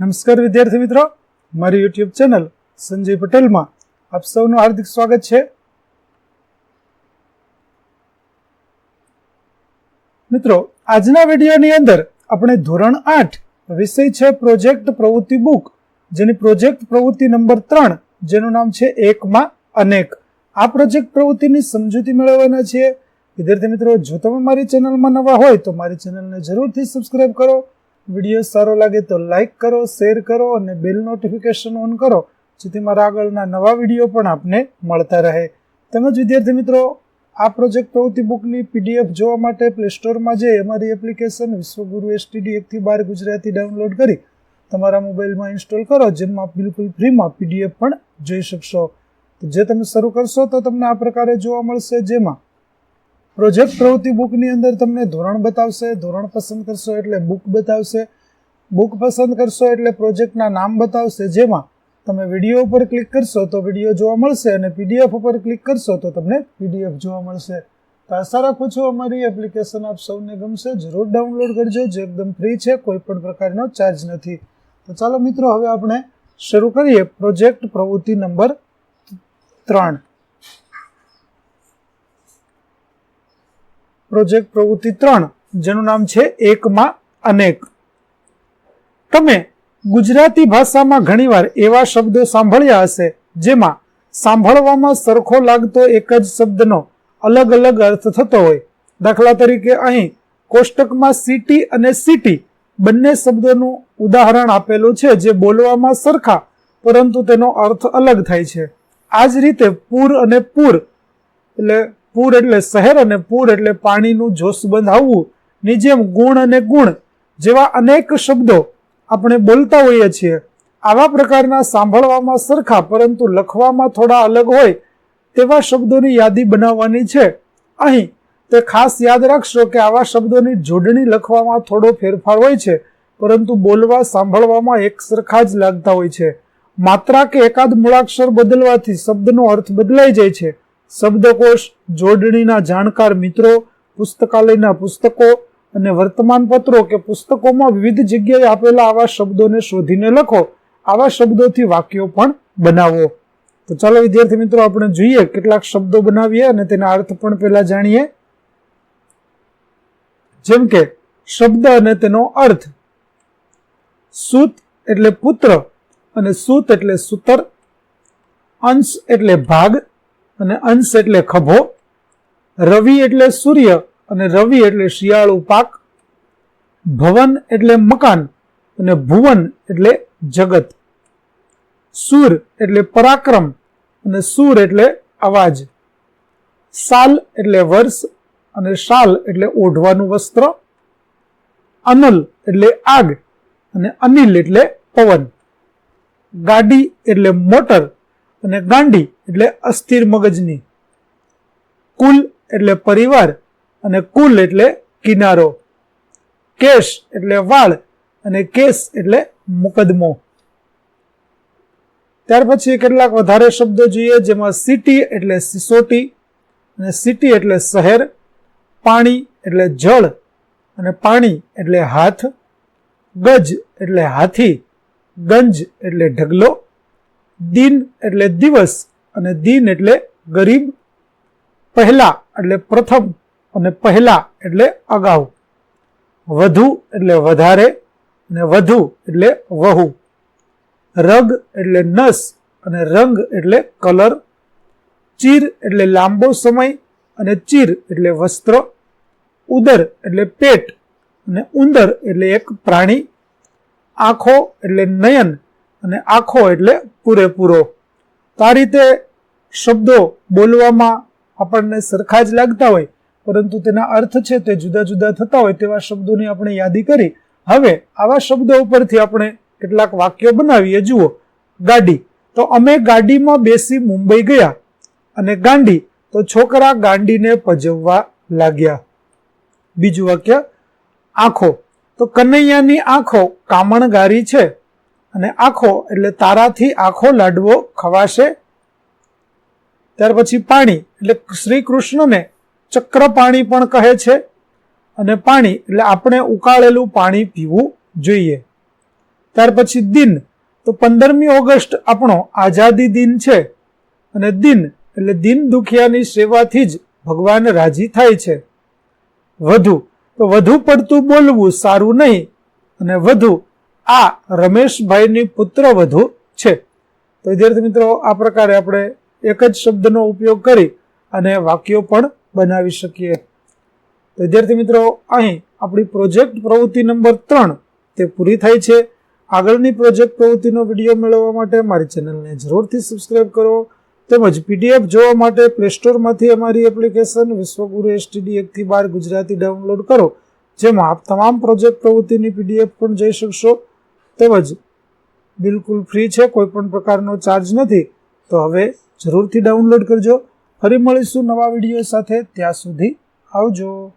નમસ્કાર વિદ્યાર્થી મિત્રો. મારી યુટ્યુબ ચેનલ સંજય પટેલમાં આપ સૌનું હાર્દિક સ્વાગત છે. મિત્રો, આજના વિડીયોની અંદર આપણે ધોરણ આઠ વિષય છે પ્રોજેક્ટ પ્રવૃત્તિ બુક. જેની પ્રોજેક્ટ પ્રવૃત્તિ નંબર ત્રણ, જેનું નામ છે એકમાં અનેક. આ પ્રોજેક્ટ પ્રવૃત્તિની સમજૂતી મેળવવાના છીએ. વિદ્યાર્થી મિત્રો, જો તમે મારી ચેનલમાં નવા હોય તો મારી ચેનલને જરૂરથી સબસ્ક્રાઇબ કરો. વીડિયો સારો લાગે તો લાઈક કરો શેર કરો અને બેલ નોટિફિકેશન ઓન કરો, જેથી મારા આગળના નવા વીડિયો પણ આપને મળતા રહે. તેમજ વિદ્યાર્થી મિત્રો, આ પ્રોજેક્ટ પ્રવૃત્તિ બુકની પીડીએફ જોવા માટે પ્લે સ્ટોરમાં જઈ અમારી એપ્લિકેશન વિશ્વગુરુ એસટીડી એકથી બાર ગુજરાતી ડાઉનલોડ કરી તમારા મોબાઈલમાં ઇન્સ્ટોલ કરો, જેમાં બિલકુલ ફ્રીમાં પીડીએફ પણ જોઈ શકશો. જે તમે શરૂ કરશો તો તમને આ પ્રકારે જોવા મળશે, જેમાં પ્રોજેક્ટ પ્રવૃત્તિ બુકની અંદર તમને ધોરણ બતાવશે, ધોરણ પસંદ કરશો એટલે બુક બતાવશે. બુક પસંદ કરશો એટલે પ્રોજેક્ટના નામ બતાવશે. જેમાં તમે વીડિયો ઉપર ક્લિક કરશો તો વીડિયો જોવા મળશે અને પીડીએફ ઉપર ક્લિક કરશો તો તમને પીડીએફ જોવા મળશે. તો આશા રાખું છું અમારી એપ્લિકેશન આપ સૌને ગમશે. જરૂર ડાઉનલોડ કરજો. જે એકદમ ફ્રી છે, કોઈ પણ પ્રકારનો ચાર્જ નથી. તો ચાલો મિત્રો, હવે આપણે શરૂ કરીએ પ્રોજેક્ટ પ્રવૃત્તિ નંબર ત્રણ. પ્રોજેક્ટ પ્રવૃત્તિ ત્રણ, જેનું નામ છે એકમાં અનેક. તમે ગુજરાતી ભાષામાં ઘણીવાર એવા શબ્દો સાંભળ્યા હશે, જેમાં સાંભળવામાં સરખો લાગતો એક જ શબ્દનો અલગ અલગ અર્થ થતો હોય. દાખલા તરીકે અહીં કોષ્ટકમાં સિટી અને સિટી બંને શબ્દોનું ઉદાહરણ આપેલું છે, જે બોલવામાં સરખા, પરંતુ તેનો અર્થ અલગ થાય છે. આ જ રીતે પૂર અને પૂર, એટલે પૂર એટલે શહેર અને પૂર એટલે પાણીનું જોશ બંધાવવું. ની જેમ ગુણ અને ગુણ જેવા અનેક શબ્દો આપણે બોલતા હોઈએ છીએ. આવા પ્રકારના સાંભળવામાં સરખા, પરંતુ લખવામાં થોડા અલગ હોય તેવા શબ્દોની યાદી બનાવવાની છે. અહીં તે ખાસ યાદ રાખશો કે આવા શબ્દોની જોડણી લખવામાં થોડો ફેરફાર હોય છે, પરંતુ બોલવા, સાંભળવામાં એક સરખા જ લાગતા હોય છે. માત્રા કે એકાદ મૂળાક્ષર બદલવાથી શબ્દનો અર્થ બદલાઈ જાય છે. શબ્દકોશ, જોડણીના જાણકાર મિત્રો, પુસ્તકાલયના પુસ્તકો અને વર્તમાનપત્રો કે પુસ્તકોમાં વિવિધ જગ્યાએ આપેલા આવા શબ્દોને શોધીને લખો. આવા શબ્દોથી વાક્યો પણ બનાવો. તો ચાલો વિદ્યાર્થી મિત્રો, આપણે જોઈએ કેટલાક શબ્દો બનાવીએ અને તેના અર્થ પણ પહેલા જાણીએ. જેમ કે, શબ્દ અને તેનો અર્થ. સૂત એટલે પુત્ર અને સૂત એટલે સૂતર. અંશ એટલે ભાગ. અને અંશ એટલે ખભો, રવિ એટલે સૂર્ય અને રવિ એટલે શિયાળુ પાક, ભવન એટલે મકાન અને ભુવન એટલે જગત. સુર એટલે પરાક્રમ અને સુર એટલે અવાજ. સાલ એટલે વર્ષ અને શાલ એટલે ઓઢવાનું વસ્ત્ર. અનલ એટલે આગ અને અનિલ એટલે પવન. ગાડી એટલે મોટર અને ગાંડી એટલે અસ્થિર મગજની. કુલ એટલે પરિવાર અને કુલ એટલે કિનારો. કેશ એટલે વાળ અને કેસ એટલે મુકદમો ત્યાર પછી કેટલાક વધારે શબ્દો જોઈએ, જેમાં સિટી એટલે સિસોટી અને સિટી એટલે શહેર, પાણી એટલે જળ અને પાણી એટલે હાથ, ગજ એટલે હાથી, ગંજ એટલે ઢગલો દિન એટલે દિવસ અને દિન એટલે ગરીબ પહેલા એટલે પ્રથમ અને પહેલા એટલે અગાઉ. વધુ એટલે વધારે અને વધુ એટલે વહુ. રગ એટલે નસ અને રંગ એટલે કલર. ચીર એટલે લાંબો સમય અને ચીર એટલે વસ્ત્ર. ઉદર એટલે પેટ અને ઉંદર એટલે એક પ્રાણી. આંખો એટલે નયન અને આખો એટલે પૂરેપૂરો. તો આ રીતે શબ્દો બોલવામાં આપણને સરખા જ લાગતા હોય, પરંતુ તેના અર્થ છે તે જુદા જુદા થતા હોય તેવા શબ્દોની આપણે યાદી કરી. હવે આવા શબ્દો ઉપરથી આપણે કેટલાક વાક્યો બનાવીએ. જુઓ, ગાડી. તો અમે ગાડીમાં બેસી મુંબઈ ગયા અને ગાંડી. તો છોકરા ગાંડીને પજવવા લાગ્યા. બીજું વાક્ય, આંખો. તો કનૈયાની આંખો કામણગારી છે. અને આંખો, એટલે તારાથી આંખો લાડવો ખવાશે. ત્યાર પછી પાણી, એટલે શ્રી કૃષ્ણને ચક્ર પાણી પણ કહે છે. અને પાણી, એટલે આપણે ઉકાળેલું પાણી પીવું જોઈએ. ત્યાર પછી દિન, તો પંદરમી ઓગસ્ટ આપણો આઝાદી દિન છે. અને દિન, એટલે દિન દુખિયાની સેવાથી જ ભગવાન રાજી થાય છે. વધુ, તો વધુ પડતું બોલવું સારું નહીં. અને વધુ આ રમેશભાઈની પુત્ર વધુ છે. તો વિદ્યાર્થી મિત્રો, આ પ્રકારે આપણે એક જ શબ્દનો ઉપયોગ કરી અને વાક્યો પણ બનાવી શકીએ. તો વિદ્યાર્થી મિત્રો, અહીં આપણી પ્રોજેક્ટ પ્રવૃત્તિ નંબર ત્રણ તે પૂરી થાય છે. આગળની પ્રોજેક્ટ પ્રવૃત્તિનો વીડિયો મેળવવા માટે મારી ચેનલને જરૂરથી સબસ્ક્રાઇબ કરો તેમજ પીડીએફ જોવા માટે પ્લે સ્ટોરમાંથી અમારી એપ્લિકેશન વિશ્વગુરુ એસટીડી એકથી બાર ગુજરાતી ડાઉનલોડ કરો, જેમાં આપ તમામ પ્રોજેક્ટ પ્રવૃત્તિની પીડીએફ પણ જોઈ શકશો. તેમજ બિલકુલ ફ્રી છે કોઈ પણ પ્રકારનો ચાર્જ નથી, તો હવે જરૂરથી ડાઉનલોડ કરજો. ફરી મળીશું નવા વીડિયો સાથે, ત્યાં સુધી આવજો.